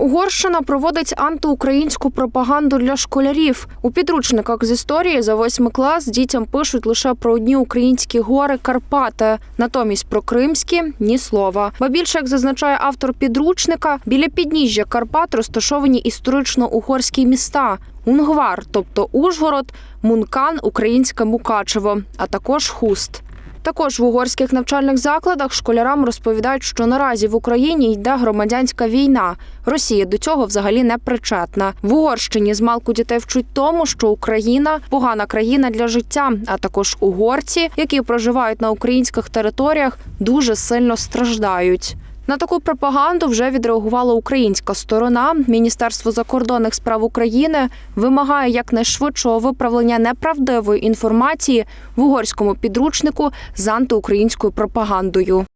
Угорщина проводить антиукраїнську пропаганду для школярів. У підручниках з історії за восьмий клас дітям пишуть лише про одні українські гори Карпати. Натомість про кримські ні слова. Ба більше, як зазначає автор підручника, біля підніжжя Карпат розташовані історично-угорські міста. Унгвар, тобто Ужгород, Мункан, українське Мукачево, а також Хуст. Також в угорських навчальних закладах школярам розповідають, що наразі в Україні йде громадянська війна. Росія до цього взагалі не причетна. В Угорщині змалку дітей вчуть тому, що Україна погана країна для життя, а також угорці, які проживають на українських територіях, дуже сильно страждають. На таку пропаганду вже відреагувала українська сторона. Міністерство закордонних справ України вимагає якнайшвидшого виправлення неправдивої інформації в угорському підручнику з антиукраїнською пропагандою.